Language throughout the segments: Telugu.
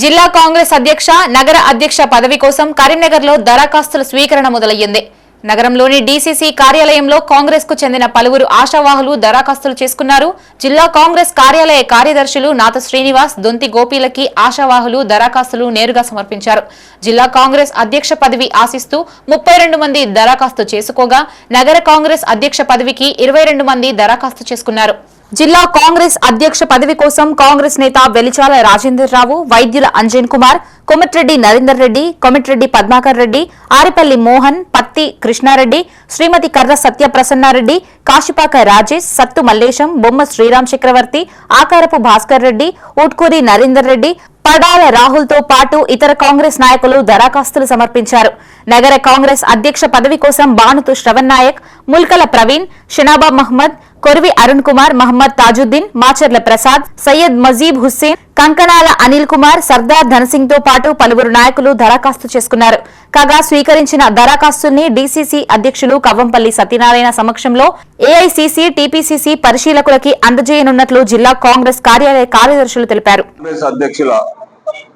జిల్లా కాంగ్రెస్ అధ్యక్ష నగర అధ్యక్ష పదవి కోసం కరీంనగర్లో దరఖాస్తుల స్వీకరణ మొదలయ్యింది. నగరంలోని డీసీసీ కార్యాలయంలో కాంగ్రెస్కు చెందిన పలువురు ఆశావాహులు దరఖాస్తులు చేసుకున్నారు. జిల్లా కాంగ్రెస్ కార్యాలయ కార్యదర్శులు నాత శ్రీనివాస్ దొంతి గోపీలకి ఆశావాహులు దరఖాస్తులు నేరుగా సమర్పించారు. జిల్లా కాంగ్రెస్ అధ్యక్ష పదవి ఆశిస్తూ ముప్పై రెండు మంది దరఖాస్తు చేసుకోగా నగర కాంగ్రెస్ అధ్యక్ష పదవికి ఇరవై రెండు మంది దరఖాస్తు చేసుకున్నారు. జిల్లా కాంగ్రెస్ అధ్యక్ష పదవి కోసం కాంగ్రెస్ నేత వెలిచాల రాజేందర్ రావు వైద్యుల అంజన్ కుమార్ కొమటిరెడ్డి నరేందర్ రెడ్డి కొమటిరెడ్డి పద్మాకర్ రెడ్డి ఆరిపల్లి మోహన్ పత్తి కృష్ణారెడ్డి శ్రీమతి కర్ర సత్యప్రసన్నారెడ్డి కాశిపాక రాజేష్ సత్తు మల్లేశం బొమ్మ శ్రీరామ్ చక్రవర్తి ఆకారపు భాస్కర్ రెడ్డి ఉట్కూరి నరేందర్ రెడ్డి పడాల రాహుల్తో పాటు ఇతర కాంగ్రెస్ నాయకులు దరఖాస్తులు సమర్పించారు. నగర కాంగ్రెస్ అధ్యక్ష పదవి కోసం బానుతు శ్రవణ్ నాయక్ ముల్కల ప్రవీణ్ షనాబా మహ్మద్ కొరివి అరుణ్ కుమార్ మహమ్మద్ తాజుద్దీన్ మాచర్ల ప్రసాద్ సయ్యద్ మజీబ్ హుస్సేన్ కంకణాల అనిల్ కుమార్ సర్దార్ ధనసింగ్తో పాటు పలువురు నాయకులు దరఖాస్తు చేసుకున్నారు. కాగా స్వీకరించిన దరఖాస్తుల్ని డీసీసీ అధ్యక్షులు కవ్వంపల్లి సత్యనారాయణ సమక్షంలో ఏఐసీసీ టీపీసీసీ పరిశీలకులకి అందజేయనున్నట్లు జిల్లా కాంగ్రెస్ కార్యాలయ కార్యదర్శులు తెలిపారు. అధ్యక్షుల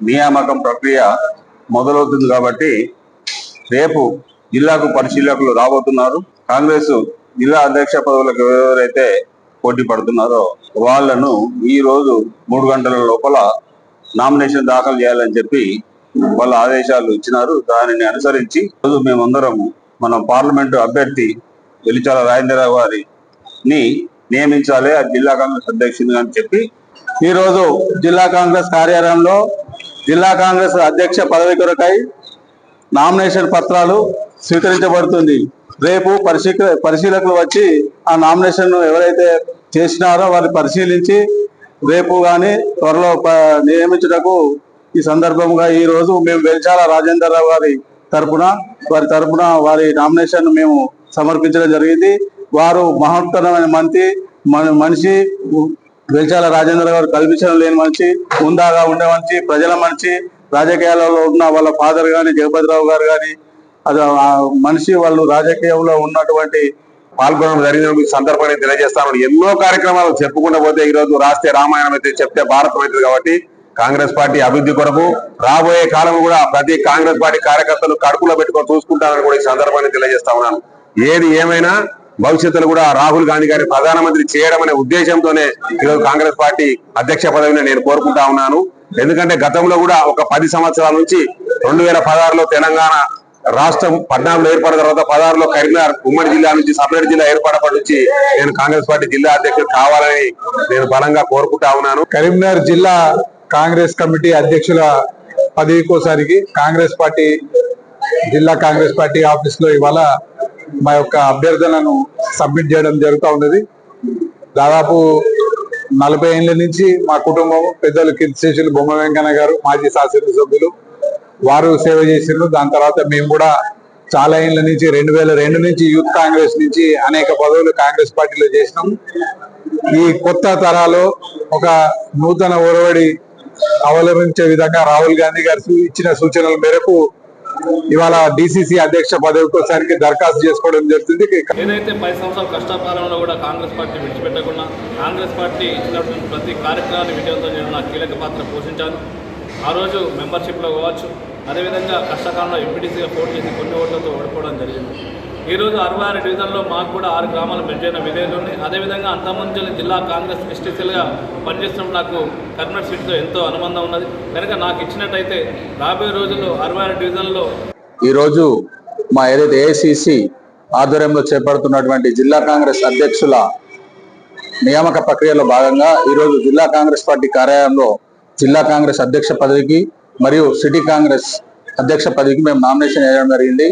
నియామకం ప్రక్రియ మొదలవుతుంది కాబట్టి రేపు జిల్లాకు పరిశీలకులు రాబోతున్నారు. కాంగ్రెస్ జిల్లా అధ్యక్ష పదవులకు ఎవరైతే పోటీ పడుతున్నారో వాళ్ళను ఈ రోజు మూడు గంటల లోపల నామినేషన్ దాఖలు చేయాలని చెప్పి వాళ్ళ ఆదేశాలు ఇచ్చినారు. దానిని అనుసరించి రోజు మేమందరము మన పార్లమెంటు అభ్యర్థి వెలిచాల రాజేంద్రరావు గారిని నియమించాలి ఆ జిల్లా కాంగ్రెస్ అధ్యక్షునిగా అని చెప్పి ఈరోజు జిల్లా కాంగ్రెస్ కార్యాలయంలో జిల్లా కాంగ్రెస్ అధ్యక్ష పదవి కొరకై నామినేషన్ పత్రాలు స్వీకరించబడుతుంది. రేపు పరిశీల పరిశీలకులు వచ్చి ఆ నామినేషన్ ఎవరైతే చేసినారో వారిని పరిశీలించి రేపు కానీ త్వరలో నియమించుటకు ఈ సందర్భంగా ఈ రోజు మేము వెల్చాల రాజేందర్ రావు గారి తరపున వారి తరపున వారి నామినేషన్ మేము సమర్పించడం జరిగింది. వారు మహోత్తరమైన మంత్రి మన మనిషి వెల్చాల రాజేంద్ర గారు కల్పించడం లేని మనిషి ముందాగా ఉండే మనిషి ప్రజల మనిషి రాజకీయాలలో ఉన్న వాళ్ళ ఫాదర్ గాని జగపతిరావు గారు కానీ అది మనిషి వాళ్ళు రాజకీయంలో ఉన్నటువంటి పాల్గొనడం జరిగిన మీకు సందర్భాన్ని తెలియజేస్తాను. ఎన్నో కార్యక్రమాలు చెప్పుకుండా పోతే ఈ రోజు రాస్తే రామాయణం అయితే చెప్తే భారతం అవుతుంది కాబట్టి కాంగ్రెస్ పార్టీ అభివృద్ధి కొరకు రాబోయే కాలం కూడా ప్రతి కాంగ్రెస్ పార్టీ కార్యకర్తలు కడుపులో పెట్టుకొని చూసుకుంటారని కూడా ఈ సందర్భాన్ని తెలియజేస్తా ఉన్నాను. ఏది ఏమైనా భవిష్యత్తులో కూడా రాహుల్ గాంధీ గారిని ప్రధానమంత్రి చేయడం అనే ఉద్దేశంతోనే ఈరోజు కాంగ్రెస్ పార్టీ అధ్యక్ష పదవిని నేను కోరుకుంటా ఉన్నాను. ఎందుకంటే గతంలో కూడా ఒక పది సంవత్సరాల నుంచి రెండు వేల పదహారులో తెలంగాణ రాష్ట్రం పద్నాలుగులో ఏర్పడిన తర్వాత పదహారులో కరీంనగర్ ఉమ్మడి జిల్లా నుంచి సపరేట్ జిల్లా ఏర్పడప్పటి నుంచి నేను కాంగ్రెస్ పార్టీ జిల్లా అధ్యక్షుడు కావాలని నేను బలంగా కోరుకుంటా ఉన్నాను. కరీంనగర్ జిల్లా కాంగ్రెస్ కమిటీ అధ్యక్షుల పదవికోసారికి కాంగ్రెస్ పార్టీ జిల్లా కాంగ్రెస్ పార్టీ ఆఫీస్లో ఇవాళ మా యొక్క అభ్యర్థనను సబ్మిట్ చేయడం జరుగుతూ ఉన్నది. దాదాపు నలభై ఏళ్ళ నుంచి మా కుటుంబం పెద్దలు కీర్తిశేషులు బొమ్మ వెంకన్న గారు మాజీ శాసనసభ్యులు వారు సేవ చేసిండ్రు దాని తర్వాత మేము కూడా చాలా ఏళ్ళ నుంచి రెండు వేల రెండు నుంచి యూత్ కాంగ్రెస్ నుంచి అనేక పదవులు కాంగ్రెస్ పార్టీలో చేసినాం. ఈ కొత్త తరాలో ఒక నూతన ఒరవడి అవలంబించే విధంగా రాహుల్ గాంధీ గారు ఇచ్చిన సూచనల మేరకు ఇవాళ డిసిసి అధ్యక్ష పదవి కోసానికి దరఖాస్తు చేసుకోవడం జరుగుతుంది. ఏదైతే పది సంవత్సరాల కష్టకాలంలో కూడా కాంగ్రెస్ పార్టీ విడిచిపెట్టకుండా కాంగ్రెస్ పార్టీ ఇచ్చినటువంటి ప్రతి కార్యక్రమాన్ని విజయంతో నేను నా కీలక పాత్ర పోషించాను ఆ రోజు మెంబర్షిప్లో కావచ్చు అదేవిధంగా కష్టకాలంలో ఎంపీటీసీగా పోటీ చేసి కొన్ని ఓట్లతో ఓడిపోవడం జరిగింది. ఈరోజు అరవై ఆరు డివిజన్లో మాకు కూడా ఆరు గ్రామాలు మెరుగైన విధేయులు ఉన్నాయి అదేవిధంగా అంతమంది జిల్లా కాంగ్రెస్ ఎస్టీసీలుగా పనిచేస్తున్నప్పుడు నాకు కర్నూలు సీట్తో ఎంతో అనుబంధం ఉన్నది. కనుక నాకు ఇచ్చినట్టయితే రాబోయే రోజుల్లో అరవై ఆరు డివిజన్లో ఈరోజు మా ఏదైతే ఏఐసిసి ఆధ్వర్యంలో చేపడుతున్నటువంటి జిల్లా కాంగ్రెస్ అధ్యక్షుల నియామక ప్రక్రియలో భాగంగా ఈరోజు జిల్లా కాంగ్రెస్ పార్టీ కార్యాలయంలో జిల్లా కాంగ్రెస్ అధ్యక్ష పదవికి మరియు సిటీ కాంగ్రెస్ అధ్యక్ష పదవికి మేము నామినేషన్ వేయడం జరిగింది.